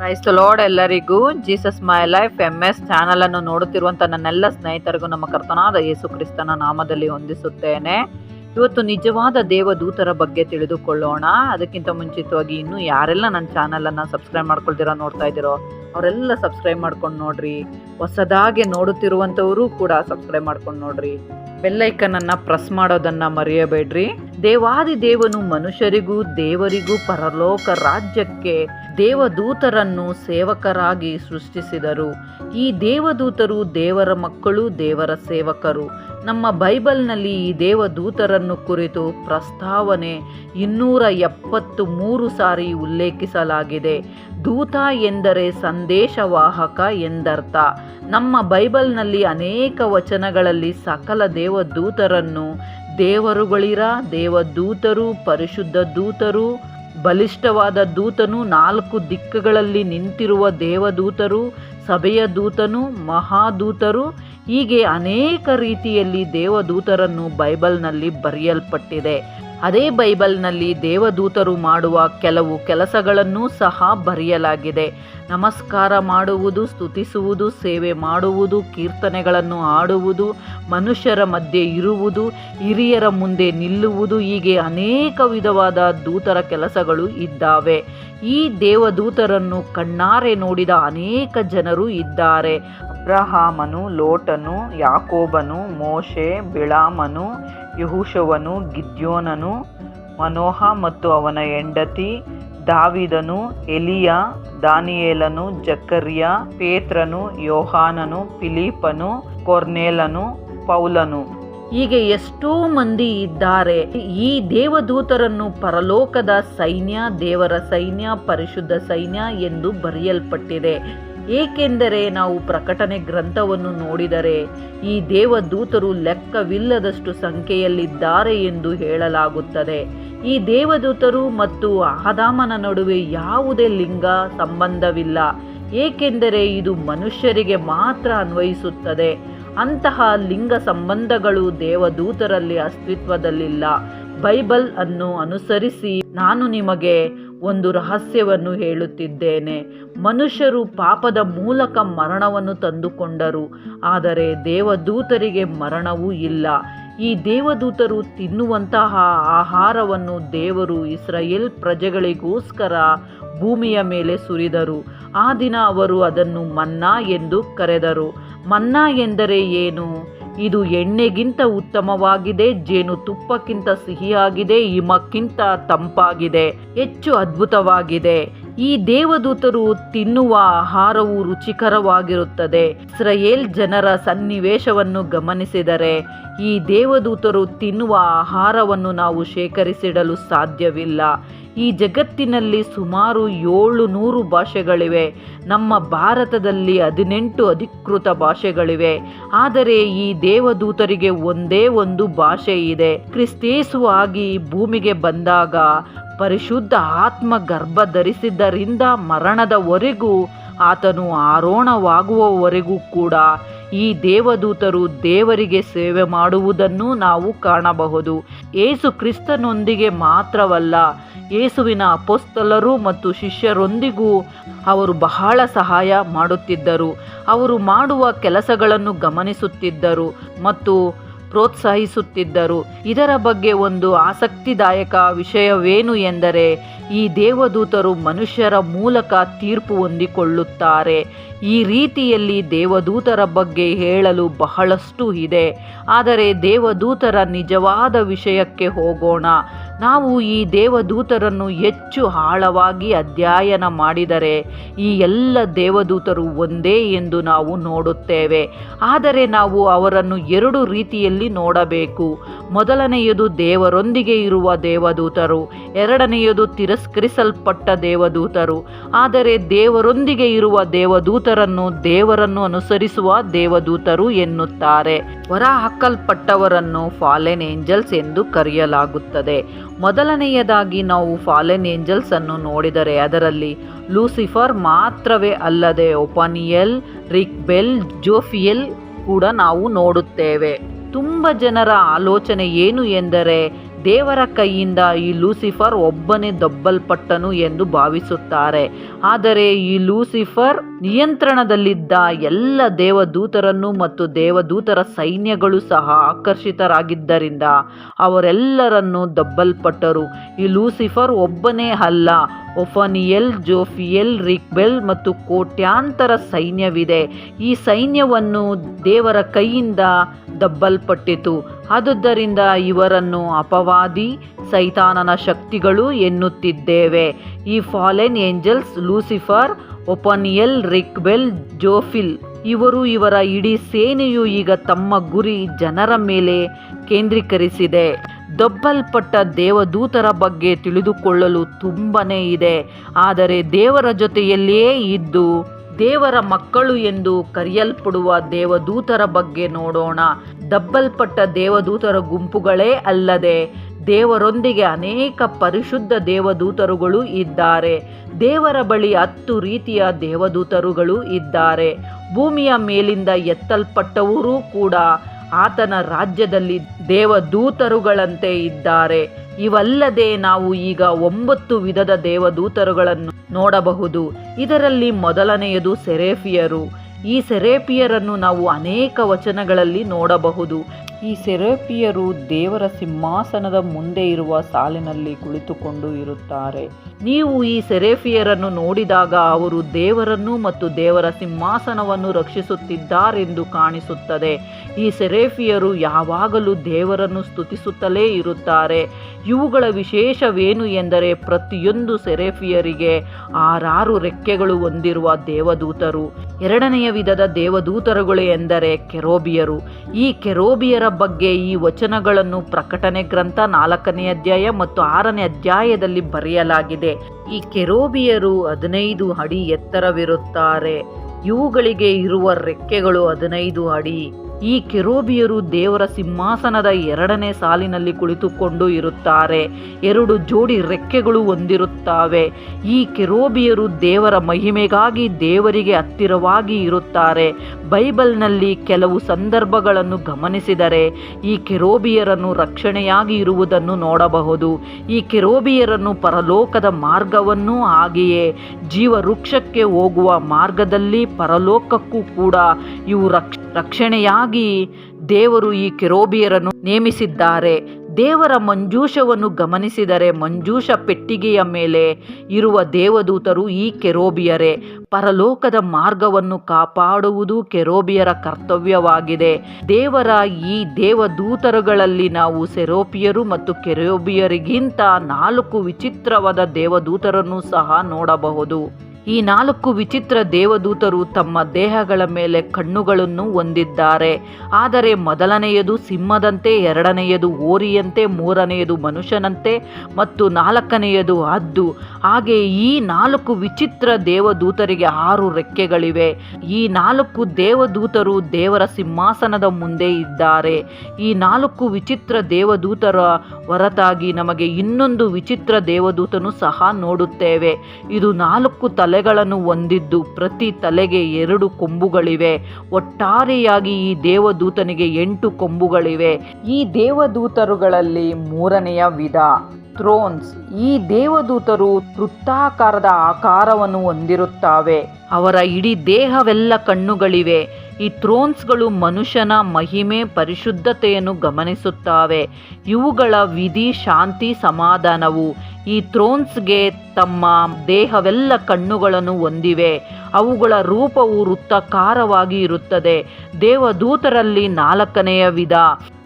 ಕ್ರೈಸ್ತ ಲೋಡ್ ಎಲ್ಲರಿಗೂ. Jesus my life M S channel ಅನ್ನು ನೋಡುತ್ತಿರುವಂತ ನನ್ನೆಲ್ಲ ಸ್ನೇಹಿತರಿಗೂ ನಮ್ಮ ಕರ್ತನಾದ ಯೇಸು ಕ್ರಿಸ್ತನ ನಾಮದಲ್ಲಿ ಹೊಂದಿಸುತ್ತೇನೆ ಇವತ್ತು ನಿಜವಾದ ದೇವದೂತರ ಬಗ್ಗೆ ತಿಳಿದುಕೊಳ್ಳೋಣ. ಅದಕ್ಕಿಂತ ಮುಂಚಿತವಾಗಿ ಇನ್ನೂ ಯಾರೆಲ್ಲ ನನ್ನ ಚಾನಲ್ ಅನ್ನ ಸಬ್ಸ್ಕ್ರೈಬ್ ಮಾಡ್ಕೊಳ್ತೀರಾ ನೋಡ್ತಾ ಇದ್ದೀರೋ, ಅವರೆಲ್ಲ ಸಬ್ಸ್ಕ್ರೈಬ್ ಮಾಡ್ಕೊಂಡು ನೋಡ್ರಿ. ಹೊಸದಾಗಿ ನೋಡುತ್ತಿರುವಂತವರು ಕೂಡ ಸಬ್ಸ್ಕ್ರೈಬ್ ಮಾಡ್ಕೊಂಡು ನೋಡ್ರಿ. ಬೆಲ್ಲೈಕನ್ ಅನ್ನ ಪ್ರೆಸ್ ಮಾಡೋದನ್ನ ಮರೆಯಬೇಡ್ರಿ. ದೇವಾದಿ ದೇವನು ಮನುಷ್ಯರಿಗೂ ದೇವರಿಗೂ ಪರಲೋಕ ರಾಜ್ಯಕ್ಕೆ ದೇವದೂತರನ್ನು ಸೇವಕರಾಗಿ ಸೃಷ್ಟಿಸಿದರು. ಈ ದೇವದೂತರು ದೇವರ ಮಕ್ಕಳು, ದೇವರ ಸೇವಕರು. ನಮ್ಮ ಬೈಬಲ್ನಲ್ಲಿ ಈ ದೇವದೂತರನ್ನು ಕುರಿತು ಪ್ರಸ್ತಾವನೆ ಇನ್ನೂರ ಎಪ್ಪತ್ತು ಮೂರು ಸಾರಿ ಉಲ್ಲೇಖಿಸಲಾಗಿದೆ. ದೂತ ಎಂದರೆ ಸಂದೇಶವಾಹಕ ಎಂದರ್ಥ. ನಮ್ಮ ಬೈಬಲ್ನಲ್ಲಿ ಅನೇಕ ವಚನಗಳಲ್ಲಿ ಸಕಲ ದೇವದೂತರನ್ನು ದೇವರುಗಳಿರ? ದೇವದೂತರು, ಪರಿಶುದ್ಧ ದೂತರು, ಬಲಿಷ್ಠವಾದ ದೂತನು, ನಾಲ್ಕು ದಿಕ್ಕುಗಳಲ್ಲಿ ನಿಂತಿರುವ ದೇವದೂತರು, ಸಭೆಯ ದೂತನು, ಮಹಾದೂತರು, ಹೀಗೆ ಅನೇಕ ರೀತಿಯಲ್ಲಿ ದೇವದೂತರನ್ನು ಬೈಬಲ್ನಲ್ಲಿ ಬರೆಯಲ್ಪಟ್ಟಿದೆ. ಅದೇ ಬೈಬಲ್ನಲ್ಲಿ ದೇವದೂತರು ಮಾಡುವ ಕೆಲವು ಕೆಲಸಗಳನ್ನೂ ಸಹ ಬರೆಯಲಾಗಿದೆ. ನಮಸ್ಕಾರ ಮಾಡುವುದು, ಸ್ತುತಿಸುವುದು, ಸೇವೆ ಮಾಡುವುದು, ಕೀರ್ತನೆಗಳನ್ನು ಹಾಡುವುದು, ಮನುಷ್ಯರ ಮಧ್ಯೆ ಇರುವುದು, ಹಿರಿಯರ ಮುಂದೆ ನಿಲ್ಲುವುದು, ಹೀಗೆ ಅನೇಕ ವಿಧವಾದ ದೂತರ ಕೆಲಸಗಳು ಇದ್ದಾವೆ. ಈ ದೇವದೂತರನ್ನು ಕಣ್ಣಾರೆ ನೋಡಿದ ಅನೇಕ ಜನರು ಇದ್ದಾರೆ. ಅಬ್ರಹಾಮನು, ಲೋಟನು, ಯಾಕೋಬನು, ಮೋಶೆ, ಬಿಳಾಮನು ಯಹುಶವನು ಗಿದ್ಯೋನನು, ಮನೋಹ ಮತ್ತು ಅವನ ಹೆಂಡತಿ ದಾವಿದನು, ಎಲಿಯ, ದಾನಿಯೇಲನು, ಜಕರಿಯ, ಪೇತ್ರನು, ಯೋಹಾನನು ಫಿಲಿಪನು ಕೊರ್ನೇಲನು, ಪೌಲನು. ಹೀಗೆ ಎಷ್ಟೋ ಮಂದಿ ಇದ್ದಾರೆ. ಈ ದೇವದೂತರನ್ನು ಪರಲೋಕದ ಸೈನ್ಯ, ದೇವರ ಸೈನ್ಯ, ಪರಿಶುದ್ಧ ಸೈನ್ಯ ಎಂದು ಬರೆಯಲ್ಪಟ್ಟಿದೆ. ಏಕೆಂದರೆ ನಾವು ಪ್ರಕಟಣೆ ಗ್ರಂಥವನ್ನು ನೋಡಿದರೆ ಈ ದೇವದೂತರು ಲೆಕ್ಕವಿಲ್ಲದಷ್ಟು ಸಂಖ್ಯೆಯಲ್ಲಿದ್ದಾರೆ ಎಂದು ಹೇಳಲಾಗುತ್ತದೆ. ಈ ದೇವದೂತರು ಮತ್ತು ಆದಾಮನ ನಡುವೆ ಯಾವುದೇ ಲಿಂಗ ಸಂಬಂಧವಿಲ್ಲ, ಏಕೆಂದರೆ ಇದು ಮನುಷ್ಯರಿಗೆ ಮಾತ್ರ ಅನ್ವಯಿಸುತ್ತದೆ. ಅಂತಹ ಲಿಂಗ ಸಂಬಂಧಗಳು ದೇವದೂತರಲ್ಲಿ ಅಸ್ತಿತ್ವದಲ್ಲಿಲ್ಲ. ಬೈಬಲ್ ಅನ್ನು ಅನುಸರಿಸಿ ನಾನು ನಿಮಗೆ ಒಂದು ರಹಸ್ಯವನ್ನು ಹೇಳುತ್ತಿದ್ದೇನೆ. ಮನುಷ್ಯರು ಪಾಪದ ಮೂಲಕ ಮರಣವನ್ನು ತಂದುಕೊಂಡರು. ಆದರೆ ದೇವದೂತರಿಗೆ ಮರಣವೂ ಇಲ್ಲ. ಈ ದೇವದೂತರು ತಿನ್ನುವಂತಹ ಆಹಾರವನ್ನು ದೇವರು ಇಸ್ರಾಯೇಲ್ ಪ್ರಜೆಗಳಿಗೋಸ್ಕರ ಭೂಮಿಯ ಮೇಲೆ ಸುರಿದರು. ಆ ದಿನ ಅವರು ಅದನ್ನು ಮನ್ನಾ ಎಂದು ಕರೆದರು. ಮನ್ನಾ ಎಂದರೆ ಏನು? ಇದು ಎಣ್ಣೆಗಿಂತ ಉತ್ತಮವಾಗಿದೆ, ಜೇನು ತುಪ್ಪಕ್ಕಿಂತ ಸಿಹಿಯಾಗಿದೆ, ಹಿಮಕ್ಕಿಂತ ತಂಪಾಗಿದೆ, ಹೆಚ್ಚು ಅದ್ಭುತವಾಗಿದೆ. ಈ ದೇವದೂತರು ತಿನ್ನುವ ಆಹಾರವು ರುಚಿಕರವಾಗಿರುತ್ತದೆ. ಇಸ್ರಾಯೇಲ್ ಜನರ ಸನ್ನಿವೇಶವನ್ನು ಗಮನಿಸಿದರೆ, ಈ ದೇವದೂತರು ತಿನ್ನುವ ಆಹಾರವನ್ನು ನಾವು ಶೇಖರಿಸಿಡಲು ಸಾಧ್ಯವಿಲ್ಲ. ಈ ಜಗತ್ತಿನಲ್ಲಿ ಸುಮಾರು ಏಳು ನೂರು ಭಾಷೆಗಳಿವೆ. ನಮ್ಮ ಭಾರತದಲ್ಲಿ ಹದಿನೆಂಟು ಅಧಿಕೃತ ಭಾಷೆಗಳಿವೆ. ಆದರೆ ಈ ದೇವದೂತರಿಗೆ ಒಂದೇ ಒಂದು ಭಾಷೆ ಇದೆ. ಕ್ರಿಸ್ತೇಸು ಆಗಿ ಭೂಮಿಗೆ ಬಂದಾಗ ಪರಿಶುದ್ಧ ಆತ್ಮ ಗರ್ಭ ಧರಿಸಿದ್ದರಿಂದ ಮರಣದವರೆಗೂ ಆತನು ಆರೋಣವಾಗುವವರೆಗೂ ಕೂಡ ಈ ದೇವದೂತರು ದೇವರಿಗೆ ಸೇವೆ ಮಾಡುವುದನ್ನು ನಾವು ಕಾಣಬಹುದು. ಏಸು ಕ್ರಿಸ್ತನೊಂದಿಗೆ ಮಾತ್ರವಲ್ಲ ಯೇಸುವಿನ ಅಪೋಸ್ತಲರು ಮತ್ತು ಶಿಷ್ಯರೊಂದಿಗೂ ಅವರು ಬಹಳ ಸಹಾಯ ಮಾಡುತ್ತಿದ್ದರು. ಅವರು ಮಾಡುವ ಕೆಲಸಗಳನ್ನು ಗಮನಿಸುತ್ತಿದ್ದರು ಮತ್ತು ಪ್ರೋತ್ಸಾಹಿಸುತ್ತಿದ್ದರು. ಇದರ ಬಗ್ಗೆ ಒಂದು ಆಸಕ್ತಿದಾಯಕ ವಿಷಯವೇನು ಎಂದರೆ, ಈ ದೇವದೂತರು ಮನುಷ್ಯರ ಮೂಲಕ ತೀರ್ಪು ಹೊಂದಿಕೊಳ್ಳುತ್ತಾರೆ. ಈ ರೀತಿಯಲ್ಲಿ ದೇವದೂತರ ಬಗ್ಗೆ ಹೇಳಲು ಬಹಳಷ್ಟು ಇದೆ. ಆದರೆ ದೇವದೂತರ ನಿಜವಾದ ವಿಷಯಕ್ಕೆ ಹೋಗೋಣ. ನಾವು ಈ ದೇವದೂತರನ್ನು ಹೆಚ್ಚು ಆಳವಾಗಿ ಅಧ್ಯಯನ ಮಾಡಿದರೆ ಈ ಎಲ್ಲ ದೇವದೂತರು ಒಂದೇ ಎಂದು ನಾವು ನೋಡುತ್ತೇವೆ. ಆದರೆ ನಾವು ಅವರನ್ನು ಎರಡು ರೀತಿಯಲ್ಲಿ ನೋಡಬೇಕು. ಮೊದಲನೆಯದು ದೇವರೊಂದಿಗೆ ಇರುವ ದೇವದೂತರು, ಎರಡನೆಯದು ತಿರಸ್ಕರಿಸಲ್ಪಟ್ಟ ದೇವದೂತರು. ಆದರೆ ದೇವರೊಂದಿಗೆ ಇರುವ ದೇವದೂತರನ್ನು ದೇವರನ್ನು ಅನುಸರಿಸುವ ದೇವದೂತರು ಎನ್ನುತ್ತಾರೆ. ಹೊರ ಹಾಕಲ್ಪಟ್ಟವರನ್ನು ಫಾಲೆನ್ ಏಂಜಲ್ಸ್ ಎಂದು ಕರೆಯಲಾಗುತ್ತದೆ. ಮೊದಲನೆಯದಾಗಿ ನಾವು ಫಾಲೆನ್ ಏಂಜಲ್ಸ್ ಅನ್ನು ನೋಡಿದರೆ ಅದರಲ್ಲಿ ಲೂಸಿಫರ್ ಮಾತ್ರವೇ ಅಲ್ಲದೆ ಒಪಾನಿಯಲ್, ರಿಕ್ಬೆಲ್, ಜೋಫಿಯಲ್ ಕೂಡ ನಾವು ನೋಡುತ್ತೇವೆ. ತುಂಬ ಜನರ ಆಲೋಚನೆ ಏನು ಎಂದರೆ ದೇವರ ಕೈಯಿಂದ ಈ ಲೂಸಿಫರ್ ಒಬ್ಬನೇ ದಬ್ಬಲ್ಪಟ್ಟನು ಎಂದು ಭಾವಿಸುತ್ತಾರೆ. ಆದರೆ ಈ ಲೂಸಿಫರ್ ನಿಯಂತ್ರಣದಲ್ಲಿದ್ದ ಎಲ್ಲ ದೇವದೂತರನ್ನು ಮತ್ತು ದೇವದೂತರ ಸೈನ್ಯಗಳು ಸಹ ಆಕರ್ಷಿತರಾಗಿದ್ದರಿಂದ ಅವರೆಲ್ಲರನ್ನು ದಬ್ಬಲ್ಪಟ್ಟರು. ಈ ಲೂಸಿಫರ್ ಒಬ್ಬನೇ ಅಲ್ಲ ಒಫನಿಯಲ್, ಜೋಫಿಯಲ್, ರಿಕ್ಬೆಲ್ ಮತ್ತು ಕೋಟ್ಯಾಂತರ ಸೈನ್ಯವಿದೆ. ಈ ಸೈನ್ಯವನ್ನು ದೇವರ ಕೈಯಿಂದ ದಬ್ಬಲ್ಪಟ್ಟಿತು. ಆದುದರಿಂದ ಇವರನ್ನು ಅಪವಾದಿ, ಸೈತಾನನ ಶಕ್ತಿಗಳು ಎನ್ನುತ್ತಿದ್ದೇವೆ. ಈ ಫಾಲೆನ್ ಏಂಜಲ್ಸ್, ಲೂಸಿಫರ್ ಒಪನಿಯಲ್ ರಿಕ್ಬೆಲ್, ಜೋಫಿಲ್ ಇವರು ಇವರ ಇಡೀ ಸೇನೆಯು ಈಗ ತಮ್ಮ ಗುರಿ ಜನರ ಮೇಲೆ ಕೇಂದ್ರೀಕರಿಸಿದೆ. ದಬ್ಬಲ್ಪಟ್ಟ ದೇವದೂತರ ಬಗ್ಗೆ ತಿಳಿದುಕೊಳ್ಳಲು ತುಂಬನೇ ಇದೆ. ಆದರೆ ದೇವರ ಜೊತೆಯಲ್ಲಿಯೇ ಇದ್ದು ದೇವರ ಮಕ್ಕಳು ಎಂದು ಕರೆಯಲ್ಪಡುವ ದೇವದೂತರ ಬಗ್ಗೆ ನೋಡೋಣ. ದಬ್ಬಲ್ಪಟ್ಟ ದೇವದೂತರ ಗುಂಪುಗಳೇ ಅಲ್ಲದೆ ದೇವರೊಂದಿಗೆ ಅನೇಕ ಪರಿಶುದ್ಧ ದೇವದೂತರುಗಳು ಇದ್ದಾರೆ. ದೇವರ ಬಳಿ ಹತ್ತು ರೀತಿಯ ದೇವದೂತರುಗಳು ಇದ್ದಾರೆ. ಭೂಮಿಯ ಮೇಲಿಂದ ಎತ್ತಲ್ಪಟ್ಟವರೂ ಕೂಡ ಆತನ ರಾಜ್ಯದಲ್ಲಿ ದೇವದೂತರುಗಳಂತೆ ಇದ್ದಾರೆ. ಇವಲ್ಲದೆ ನಾವು ಈಗ ಒಂಬತ್ತು ವಿಧದ ದೇವದೂತರುಗಳನ್ನು ನೋಡಬಹುದು. ಇದರಲ್ಲಿ ಮೊದಲನೆಯದು ಸೆರೇಫಿಯರು. ಈ ಸೆರೇಪಿಯರನ್ನು ನಾವು ಅನೇಕ ವಚನಗಳಲ್ಲಿ ನೋಡಬಹುದು. ಈ ಸೆರೆಫಿಯರು ದೇವರ ಸಿಂಹಾಸನದ ಮುಂದೆ ಇರುವ ಸಾಲಿನಲ್ಲಿ ಕುಳಿತುಕೊಂಡು ಇರುತ್ತಾರೆ. ನೀವು ಈ ಸೆರೆಫಿಯರನ್ನು ನೋಡಿದಾಗ ಅವರು ದೇವರನ್ನು ಮತ್ತು ದೇವರ ಸಿಂಹಾಸನವನ್ನು ರಕ್ಷಿಸುತ್ತಿದ್ದಾರೆಂದು ಕಾಣಿಸುತ್ತದೆ. ಈ ಸೆರೆಫಿಯರು ಯಾವಾಗಲೂ ದೇವರನ್ನು ಸ್ತುತಿಸುತ್ತಲೇ ಇರುತ್ತಾರೆ. ಇವುಗಳ ವಿಶೇಷವೇನು ಎಂದರೆ ಪ್ರತಿಯೊಂದು ಸೆರೆಫಿಯರಿಗೆ ಆರಾರು ರೆಕ್ಕೆಗಳು ಹೊಂದಿರುವ ದೇವದೂತರು. ಎರಡನೆಯ ವಿಧದ ದೇವದೂತರುಗಳು ಎಂದರೆ ಕೆರೋಬಿಯರು. ಈ ಕೆರೋಬಿಯರ ಬಗ್ಗೆ ಈ ವಚನಗಳನ್ನು ಪ್ರಕಟಣೆ ಗ್ರಂಥ ನಾಲ್ಕನೇ ಅಧ್ಯಾಯ ಮತ್ತು ಆರನೇ ಅಧ್ಯಾಯದಲ್ಲಿ ಬರೆಯಲಾಗಿದೆ. ಈ ಕೆರೋಬಿಯರು ಹದಿನೈದು ಅಡಿ ಎತ್ತರವಿರುತ್ತಾರೆ. ಇವುಗಳಿಗೆ ಇರುವ ರೆಕ್ಕೆಗಳು ಹದಿನೈದು ಅಡಿ. ಈ ಕೆರೋಬಿಯರು ದೇವರ ಸಿಂಹಾಸನದ ಎರಡನೇ ಸಾಲಿನಲ್ಲಿ ಕುಳಿತುಕೊಂಡು ಇರುತ್ತಾರೆ. ಎರಡು ಜೋಡಿ ರೆಕ್ಕೆಗಳು ಹೊಂದಿರುತ್ತವೆ. ಈ ಕೆರೋಬಿಯರು ದೇವರ ಮಹಿಮೆಗಾಗಿ ದೇವರಿಗೆ ಹತ್ತಿರವಾಗಿ ಇರುತ್ತಾರೆ. ಬೈಬಲ್ನಲ್ಲಿ ಕೆಲವು ಸಂದರ್ಭಗಳನ್ನು ಗಮನಿಸಿದರೆ ಈ ಕೆರೋಬಿಯರನ್ನು ರಕ್ಷಣೆಯಾಗಿ ಇರುವುದನ್ನು ನೋಡಬಹುದು. ಈ ಕೆರೋಬಿಯರನ್ನು ಪರಲೋಕದ ಮಾರ್ಗವನ್ನು ಹಾಗೆಯೇ ಜೀವವೃಕ್ಷಕ್ಕೆ ಹೋಗುವ ಮಾರ್ಗದಲ್ಲಿ ಪರಲೋಕಕ್ಕೂ ಕೂಡ ಇವು ರಕ್ಷ ರಕ್ಷಣೆಯಾಗಿ ದೇವರು ಈ ಕೆರೋಬಿಯರನ್ನು ನೇಮಿಸಿದ್ದಾರೆ. ದೇವರ ಮಂಜೂಷವನ್ನು ಗಮನಿಸಿದರೆ ಮಂಜೂಷ ಪೆಟ್ಟಿಗೆಯ ಮೇಲೆ ಇರುವ ದೇವದೂತರು ಈ ಕೆರೋಬಿಯರೇ. ಪರಲೋಕದ ಮಾರ್ಗವನ್ನು ಕಾಪಾಡುವುದು ಕೆರೋಬಿಯರ ಕರ್ತವ್ಯವಾಗಿದೆ. ದೇವರ ಈ ದೇವದೂತರುಗಳಲ್ಲಿ ನಾವು ಸೆರೋಪಿಯರು ಮತ್ತು ಕೆರೋಬಿಯರಿಗಿಂತ ನಾಲ್ಕು ವಿಚಿತ್ರವಾದ ದೇವದೂತರನ್ನು ಸಹ ನೋಡಬಹುದು. ಈ ನಾಲ್ಕು ವಿಚಿತ್ರ ದೇವದೂತರು ತಮ್ಮ ದೇಹಗಳ ಮೇಲೆ ಕಣ್ಣುಗಳನ್ನು ಹೊಂದಿದ್ದಾರೆ. ಆದರೆ ಮೊದಲನೆಯದು ಸಿಂಹದಂತೆ, ಎರಡನೆಯದು ಓರಿಯಂತೆ ಮೂರನೆಯದು ಮನುಷ್ಯನಂತೆ ಮತ್ತು ನಾಲ್ಕನೆಯದು ಹದ್ದು. ಹಾಗೆ ಈ ನಾಲ್ಕು ವಿಚಿತ್ರ ದೇವದೂತರಿಗೆ ಆರು ರೆಕ್ಕೆಗಳಿವೆ. ಈ ನಾಲ್ಕು ದೇವದೂತರು ದೇವರ ಸಿಂಹಾಸನದ ಮುಂದೆ ಇದ್ದಾರೆ. ಈ ನಾಲ್ಕು ವಿಚಿತ್ರ ದೇವದೂತರ ಹೊರತಾಗಿ ನಮಗೆ ಇನ್ನೊಂದು ವಿಚಿತ್ರ ದೇವದೂತನು ಸಹ ನೋಡುತ್ತೇವೆ. ಇದು ನಾಲ್ಕು ತಲೆಗಳನ್ನು ಹೊಂದಿದ್ದು ಪ್ರತಿ ತಲೆಗೆ ಎರಡು ಕೊಂಬುಗಳಿವೆ. ಒಟ್ಟಾರೆಯಾಗಿ ಈ ದೇವದೂತನಿಗೆ ಎಂಟು ಕೊಂಬುಗಳಿವೆ. ಈ ದೇವದೂತರುಗಳಲ್ಲಿ ಮೂರನೆಯ ವಿಧ. ಥ್ರೋನ್ಸ್ ಈ ದೇವದೂತರು ವೃತ್ತಾಕಾರದ ಆಕಾರವನ್ನು ಹೊಂದಿರುತ್ತವೆ. ಅವರ ಇಡೀ ದೇಹವೆಲ್ಲ ಕಣ್ಣುಗಳಿವೆ. ಈ ಥ್ರೋನ್ಸ್ಗಳು ಮನುಷ್ಯನ ಮಹಿಮೆ, ಪರಿಶುದ್ಧತೆಯನ್ನು ಗಮನಿಸುತ್ತವೆ. ಇವುಗಳ ವಿಧಿ, ಶಾಂತಿ, ಸಮಾಧಾನವು ಈ ಥ್ರೋನ್ಸ್ಗೆ ತಮ್ಮ ದೇಹವೆಲ್ಲ ಕಣ್ಣುಗಳನ್ನು ಹೊಂದಿವೆ. ಅವುಗಳ ರೂಪವು ವೃತ್ತಾಕಾರವಾಗಿ ಇರುತ್ತದೆ. ದೇವದೂತರಲ್ಲಿ ನಾಲ್ಕನೆಯ ವಿಧ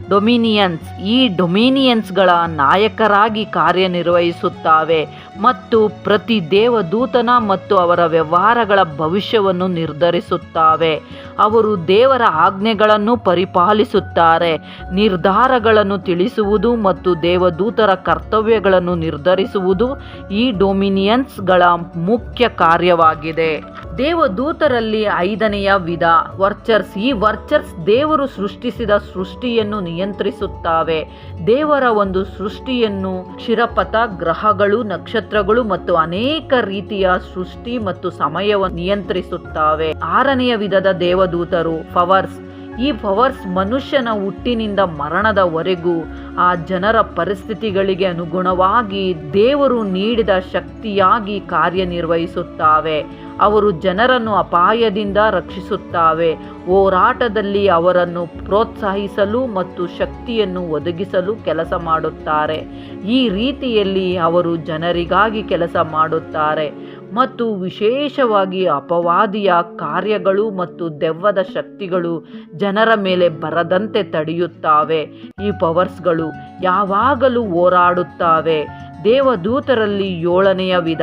ಡೊಮಿನಿಯನ್ಸ್. ಈ ಡೊಮಿನಿಯನ್ಸ್ಗಳ ನಾಯಕರಾಗಿ ಕಾರ್ಯನಿರ್ವಹಿಸುತ್ತವೆ ಮತ್ತು ಪ್ರತಿ ದೇವದೂತನ ಮತ್ತು ಅವರ ವ್ಯವಹಾರಗಳ ಭವಿಷ್ಯವನ್ನು ನಿರ್ಧರಿಸುತ್ತವೆ. ಅವರು ದೇವರ ಆಜ್ಞೆಗಳನ್ನು ಪರಿಪಾಲಿಸುತ್ತಾರೆ, ನಿರ್ಧಾರಗಳನ್ನು ತಿಳಿಸುವುದು ಮತ್ತು ದೇವದೂತರ ಕರ್ತವ್ಯಗಳನ್ನು ನಿರ್ಧರಿಸುವುದು ಈ ಡೊಮಿನಿಯನ್ಸ್ಗಳ ಮುಖ್ಯ ಕಾರ್ಯವಾಗಿದೆ. ದೇವದೂತರಲ್ಲಿ ಐದನೆಯ ವಿಧ. ವರ್ಚರ್ಸ್. ಈ ವರ್ಚರ್ಸ್ ದೇವರು ಸೃಷ್ಟಿಸಿದ ಸೃಷ್ಟಿಯನ್ನು ನಿಯಂತ್ರಿಸುತ್ತವೆ. ದೇವರ ಒಂದು ಸೃಷ್ಟಿಯನ್ನು ಶಿರಪಥ, ಗ್ರಹಗಳು, ನಕ್ಷತ್ರಗಳು ಮತ್ತು ಅನೇಕ ರೀತಿಯ ಸೃಷ್ಟಿ ಮತ್ತು ಸಮಯವನ್ನು ನಿಯಂತ್ರಿಸುತ್ತವೆ. ಆರನೆಯ ವಿಧದ ದೇವದೂತರು ಪವರ್ಸ್. ಈ ಪವರ್ಸ್ ಮನುಷ್ಯನ ಹುಟ್ಟಿನಿಂದ ಮರಣದವರೆಗೂ ಆ ಜನರ ಪರಿಸ್ಥಿತಿಗಳಿಗೆ ಅನುಗುಣವಾಗಿ ದೇವರು ನೀಡಿದ ಶಕ್ತಿಯಾಗಿ ಕಾರ್ಯನಿರ್ವಹಿಸುತ್ತಾವೆ. ಅವರು ಜನರನ್ನು ಅಪಾಯದಿಂದ ರಕ್ಷಿಸುತ್ತಾವೆ. ಹೋರಾಟದಲ್ಲಿ ಅವರನ್ನು ಪ್ರೋತ್ಸಾಹಿಸಲು ಮತ್ತು ಶಕ್ತಿಯನ್ನು ಒದಗಿಸಲು ಕೆಲಸ ಮಾಡುತ್ತಾರೆ. ಈ ರೀತಿಯಲ್ಲಿ ಅವರು ಜನರಿಗಾಗಿ ಕೆಲಸ ಮಾಡುತ್ತಾರೆ. ಮತ್ತು ವಿಶೇಷವಾಗಿ ಅಪವಾದಿಯ ಕಾರ್ಯಗಳು ಮತ್ತು ದೆವ್ವದ ಶಕ್ತಿಗಳು ಜನರ ಮೇಲೆ ಬರದಂತೆ ತಡೆಯುತ್ತಾವೆ. ಈ ಪವರ್ಸ್ಗಳು ಯಾವಾಗಲೂ ಹೋರಾಡುತ್ತವೆ. ದೇವದೂತರಲ್ಲಿ ಏಳನೆಯ ವಿಧ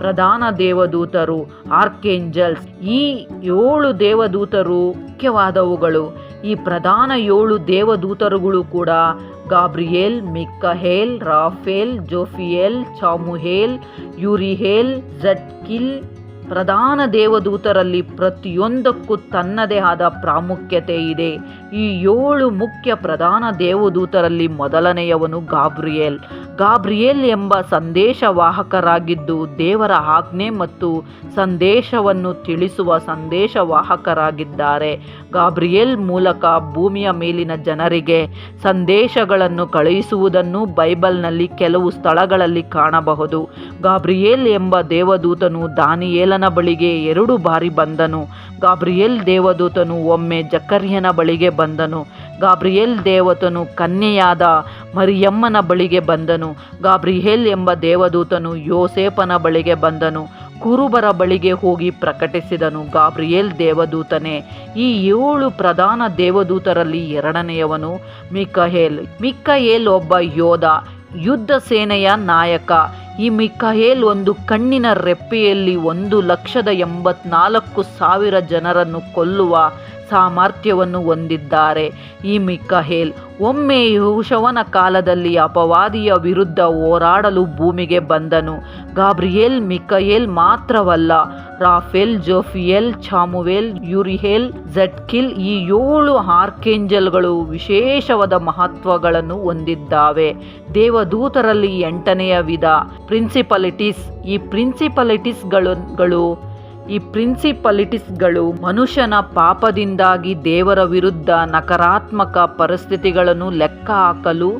ಪ್ರಧಾನ ದೇವದೂತರು, ಆರ್ಕೇಂಜಲ್ಸ್, ಈ ಏಳು ದೇವದೂತರು ಮುಖ್ಯವಾದವುಗಳು. ಈ ಪ್ರಧಾನ ಏಳು ದೇವದೂತರುಗಳು ಕೂಡ ಗಾಬ್ರಿಯೇಲ್, ಮಿಕ್ಕಹೇಲ್, ರಾಫೇಲ್, ಜೋಫಿಯೇಲ್, ಚಾಮುಹೇಲ್, ಯುರಿಹೇಲ್ ಜಟ್ಕಿಲ್ ಪ್ರಧಾನ ದೇವದೂತರಲ್ಲಿ ಪ್ರತಿಯೊಂದಕ್ಕೂ ತನ್ನದೇ ಆದ ಪ್ರಾಮುಖ್ಯತೆ ಇದೆ. ಈ ಏಳು ಮುಖ್ಯ ಪ್ರಧಾನ ದೇವದೂತರಲ್ಲಿ ಮೊದಲನೆಯವನು ಗಾಬ್ರಿಯೇಲ್. ಗಾಬ್ರಿಯೇಲ್ ಎಂಬ ಸಂದೇಶವಾಹಕರಾಗಿದ್ದು ದೇವರ ಆಜ್ಞೆ ಮತ್ತು ಸಂದೇಶವನ್ನು ತಿಳಿಸುವ ಸಂದೇಶವಾಹಕರಾಗಿದ್ದಾರೆ. ಗಾಬ್ರಿಯೇಲ್ ಮೂಲಕ ಭೂಮಿಯ ಮೇಲಿನ ಜನರಿಗೆ ಸಂದೇಶಗಳನ್ನು ಕಳುಹಿಸುವುದನ್ನು ಬೈಬಲ್ನಲ್ಲಿ ಕೆಲವು ಸ್ಥಳಗಳಲ್ಲಿ ಕಾಣಬಹುದು. ಗಾಬ್ರಿಯೇಲ್ ಎಂಬ ದೇವದೂತನು ದಾನಿಯೇಲನ ಬಳಿಗೆ ಎರಡು ಬಾರಿ ಬಂದನು. ಗಾಬ್ರಿಯೇಲ್ ದೇವದೂತನು ಒಮ್ಮೆ ಜಕರ್ಯನ ಬಳಿಗೆ ಬಂದನು. ಗಾಬ್ರಿಯೇಲ್ ದೇವತನು ಕನ್ಯೆಯಾದ ಮರಿಯಮ್ಮನ ಬಳಿಗೆ ಬಂದನು. ಗಾಬ್ರಿಯೇಲ್ ಎಂಬ ದೇವದೂತನು ಯೋಸೇಪನ ಬಳಿಗೆ ಬಂದನು. ಕುರುಬರ ಬಳಿಗೆ ಹೋಗಿ ಪ್ರಕಟಿಸಿದನು ಗಾಬ್ರಿಯೇಲ್ ದೇವದೂತನೇ. ಈ ಏಳು ಪ್ರಧಾನ ದೇವದೂತರಲ್ಲಿ ಎರಡನೆಯವನು ಮಿಕಹೇಲ್ ಮಿಕ್ಕಹೇಲ್ ಒಬ್ಬ ಯೋಧ, ಯುದ್ಧ ಸೇನೆಯ ನಾಯಕ. ಈ ಮಿಕಹೇಲ್ ಒಂದು ಕಣ್ಣಿನ ರೆಪ್ಪೆಯಲ್ಲಿ ಒಂದು ಲಕ್ಷದ ಎಂಬತ್ನಾಲ್ಕು ಸಾವಿರ ಜನರನ್ನು ಕೊಲ್ಲುವ ಸಾಮರ್ಥ್ಯವನ್ನು ಹೊಂದಿದ್ದಾರೆ. ಈ ಮಿಕ್ಕಹೇಲ್ ಒಮ್ಮೆ ಶವನ ಕಾಲದಲ್ಲಿ ಅಪವಾದಿಯ ವಿರುದ್ಧ ಹೋರಾಡಲು ಭೂಮಿಗೆ ಬಂದನು. ಗಾಬ್ರಿಯೇಲ್ ಮಿಕಯೇಲ್ ಮಾತ್ರವಲ್ಲ, ರಾಫೆಲ್, ಜೋಫಿಯೇಲ್, ಚಾಮುವೇಲ್, ಯುರಿಹೇಲ್ ಜಟ್ಕಿಲ್ ಈ ಏಳು ಆರ್ಕೇಂಜಲ್ಗಳು ವಿಶೇಷವಾದ ಮಹತ್ವಗಳನ್ನು ಹೊಂದಿದ್ದಾವೆ. ದೇವದೂತರಲ್ಲಿ ಎಂಟನೆಯ ವಿಧ, ಪ್ರಿನ್ಸಿಪಾಲಿಟೀಸ್ ಈ ಪ್ರಿನ್ಸಿಪಾಲಿಟೀಸ್ಗಳು ಈ ಪ್ರಿನ್ಸಿಪಾಲಿಟೀಸ್ಗಳು ಮನುಷ್ಯನ ಪಾಪದಿಂದಾಗಿ ದೇವರ ವಿರುದ್ಧ ನಕಾರಾತ್ಮಕ ಪರಿಸ್ಥಿತಿಗಳನ್ನು ಲೆಕ್ಕ ಹಾಕಲು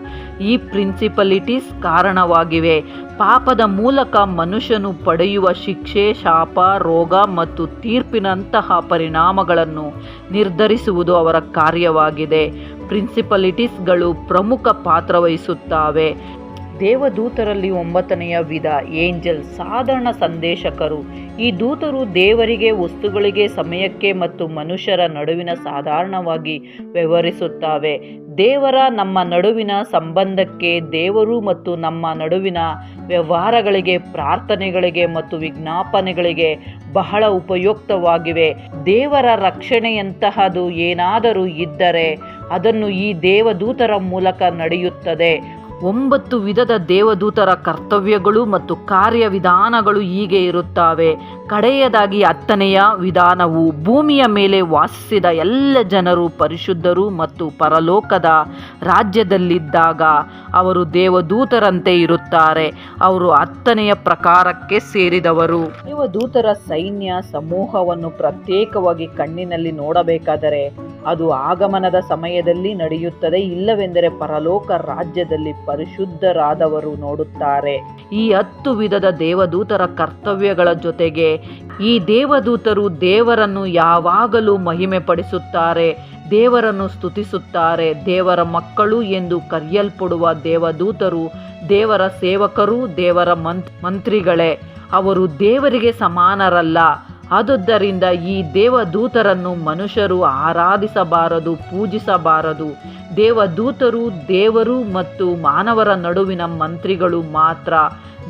ಈ ಪ್ರಿನ್ಸಿಪಾಲಿಟೀಸ್ ಕಾರಣವಾಗಿವೆ. ಪಾಪದ ಮೂಲಕ ಮನುಷ್ಯನು ಪಡೆಯುವ ಶಿಕ್ಷೆ, ಶಾಪ, ರೋಗ ಮತ್ತು ತೀರ್ಪಿನಂತಹ ಪರಿಣಾಮಗಳನ್ನು ನಿರ್ಧರಿಸುವುದು ಅವರ ಕಾರ್ಯವಾಗಿದೆ. ಪ್ರಿನ್ಸಿಪಾಲಿಟೀಸ್ಗಳು ಪ್ರಮುಖ ಪಾತ್ರ ವಹಿಸುತ್ತವೆ. ದೇವದೂತರಲ್ಲಿ ಒಂಬತ್ತನೆಯ ವಿಧ, ಏಂಜಲ್, ಸಾಧಾರಣ ಸಂದೇಶಕರು. ಈ ದೂತರು ದೇವರಿಗೆ, ವಸ್ತುಗಳಿಗೆ, ಸಮಯಕ್ಕೆ ಮತ್ತು ಮನುಷ್ಯರ ನಡುವಿನ ಸಾಧಾರಣವಾಗಿ ವ್ಯವಹರಿಸುತ್ತವೆ ದೇವರ ನಮ್ಮ ನಡುವಿನ ಸಂಬಂಧಕ್ಕೆ, ದೇವರು ಮತ್ತು ನಮ್ಮ ನಡುವಿನ ವ್ಯವಹಾರಗಳಿಗೆ, ಪ್ರಾರ್ಥನೆಗಳಿಗೆ ಮತ್ತು ವಿಜ್ಞಾಪನೆಗಳಿಗೆ ಬಹಳ ಉಪಯುಕ್ತವಾಗಿವೆ. ದೇವರ ರಕ್ಷಣೆಯಂತಹದು ಏನಾದರೂ ಇದ್ದರೆ, ಅದನ್ನು ಈ ದೇವದೂತರ ಮೂಲಕ ನಡೆಯುತ್ತದೆ. ಒಂಬತ್ತು ವಿಧದ ದೇವದೂತರ ಕರ್ತವ್ಯಗಳು ಮತ್ತು ಕಾರ್ಯವಿಧಾನಗಳು ಹೀಗೆ ಇರುತ್ತವೆ. ಕಡೆಯದಾಗಿ ಹತ್ತನೆಯ ವಿಧಾನವು ಭೂಮಿಯ ಮೇಲೆ ವಾಸಿಸಿದ ಎಲ್ಲ ಜನರು ಪರಿಶುದ್ಧರು ಮತ್ತು ಪರಲೋಕದ ರಾಜ್ಯದಲ್ಲಿದ್ದಾಗ ಅವರು ದೇವದೂತರಂತೆ ಇರುತ್ತಾರೆ. ಅವರು ಹತ್ತನೆಯ ಪ್ರಕಾರಕ್ಕೆ ಸೇರಿದವರು. ದೇವದೂತರ ಸೈನ್ಯ ಸಮೂಹವನ್ನು ಪ್ರತ್ಯೇಕವಾಗಿ ಕಣ್ಣಿನಲ್ಲಿ ನೋಡಬೇಕಾದರೆ ಅದು ಆಗಮನದ ಸಮಯದಲ್ಲಿ ನಡೆಯುತ್ತದೆ. ಇಲ್ಲವೆಂದರೆ ಪರಲೋಕ ರಾಜ್ಯದಲ್ಲಿ ಪರಿಶುದ್ಧರಾದವರು ನೋಡುತ್ತಾರೆ. ಈ ಹತ್ತು ವಿಧದ ದೇವದೂತರ ಕರ್ತವ್ಯಗಳ ಜೊತೆಗೆ ಈ ದೇವದೂತರು ದೇವರನ್ನು ಯಾವಾಗಲೂ ಮಹಿಮೆ ಪಡಿಸುತ್ತಾರೆ ದೇವರನ್ನು ಸ್ತುತಿಸುತ್ತಾರೆ. ದೇವರ ಮಕ್ಕಳು ಎಂದು ಕರೆಯಲ್ಪಡುವ ದೇವದೂತರು ದೇವರ ಸೇವಕರು, ದೇವರ ಮಂತ್, ಮಂತ್ರಿಗಳೇ, ಅವರು ದೇವರಿಗೆ ಸಮಾನರಲ್ಲ. ಆದುದರಿಂದ ಈ ದೇವದೂತರನ್ನು ಮನುಷ್ಯರು ಆರಾಧಿಸಬಾರದು, ಪೂಜಿಸಬಾರದು. ದೇವದೂತರು ದೇವರು ಮತ್ತು ಮಾನವರ ನಡುವಿನ ಮಂತ್ರಿಗಳು ಮಾತ್ರ.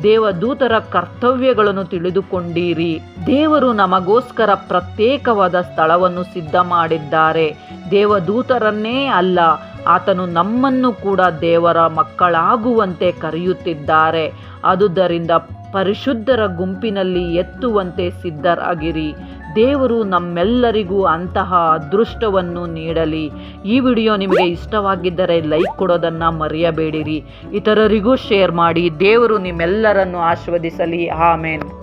ದೇವದೂತರ ಕರ್ತವ್ಯಗಳನ್ನು ತಿಳಿದುಕೊಂಡಿರಿ. ದೇವರು ನಮಗೋಸ್ಕರ ಪ್ರತ್ಯೇಕವಾದ ಸ್ಥಳವನ್ನು ಸಿದ್ಧ ಮಾಡಿದ್ದಾರೆ ದೇವದೂತರನ್ನೇ ಅಲ್ಲ, ಆತನು ನಮ್ಮನ್ನು ಕೂಡ ದೇವರ ಮಕ್ಕಳಾಗುವಂತೆ ಕರೆಯುತ್ತಿದ್ದಾರೆ. ಆದುದರಿಂದ ಪರಿಶುದ್ಧರ ಗುಂಪಿನಲ್ಲಿ ಎತ್ತುವಂತೆ ಸಿದ್ಧರಾಗಿರಿ. ದೇವರು ನಮ್ಮೆಲ್ಲರಿಗೂ ಅಂತಹ ಅದೃಷ್ಟವನ್ನು ನೀಡಲಿ. ಈ ವಿಡಿಯೋ ನಿಮಗೆ ಇಷ್ಟವಾಗಿದ್ದರೆ ಲೈಕ್ ಕೊಡೋದನ್ನು ಮರೆಯಬೇಡಿರಿ. ಇತರರಿಗೂ ಶೇರ್ ಮಾಡಿ. ದೇವರು ನಿಮ್ಮೆಲ್ಲರನ್ನು ಆಸ್ವಾದಿಸಲಿ ಆಮೇನ್.